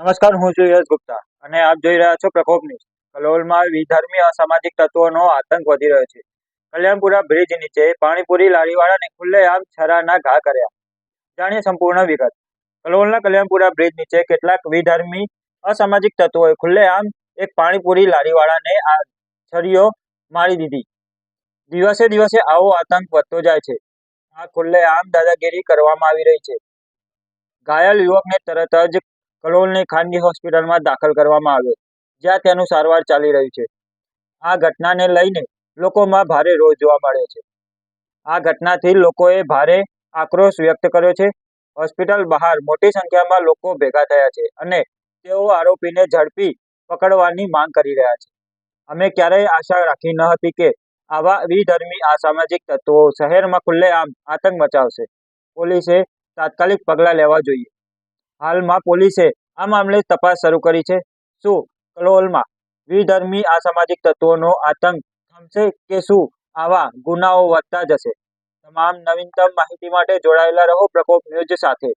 નમસ્કાર, હું છું યશ ગુપ્તા અને આપ જોઈ રહ્યા છો પ્રકોપ ન્યૂઝ. કલોલમાં વિધર્મી અસામાજિક તત્વોનો આતંક વધી રહ્યો છે. કલ્યાણપુરા બ્રિજ નીચે પાણીપુરી લારીવાળાને ખુલ્લેઆમ છરાના ઘા કર્યા. જાણીએ સંપૂર્ણ વિગત. કલોલના કલ્યાણપુરા બ્રિજ નીચે કેટલાક વિધર્મી અસામાજિક તત્વોએ ખુલ્લેઆમ એક પાણીપુરી લારીવાળાને આ છરીઓ મારી દીધી. દિવસે દિવસે આવો આતંક વધતો જાય છે. આ ખુલ્લેઆમ દાદાગીરી કરવામાં આવી રહી છે. ઘાયલ યુવકને તરત જ કલોલની ખાનગી હોસ્પિટલમાં દાખલ કરવામાં આવ્યો, જ્યાં તેનું સારવાર ચાલી રહ્યું છે. આ ઘટનાને લઈને લોકોમાં ભારે રોષ જોવા મળ્યો છે. આ ઘટનાથી લોકોએ ભારે આક્રોશ વ્યક્ત કર્યો છે. હોસ્પિટલ બહાર મોટી સંખ્યામાં લોકો ભેગા થયા છે અને તેઓ આરોપીને ઝડપી પકડવાની માંગ કરી રહ્યા છે. અમે ક્યારેય આશા રાખી ન હતી કે આવા વિધર્મી અસામાજિક તત્વો શહેરમાં ખુલ્લેઆમ આતંક મચાવશે. પોલીસે તાત્કાલિક પગલાં લેવા જોઈએ. હાલમાં પોલીસે આ મામલે તપાસ શરૂ કરી છે. શું કલોલમાં વિધર્મી અસામાજિક તત્વોનો આતંક થમશે કે શું આવા ગુનાઓ વધતા જશે? તમામ નવીનતમ માહિતી માટે જોડાયેલા રહો પ્રકોપ ન્યૂઝ સાથે.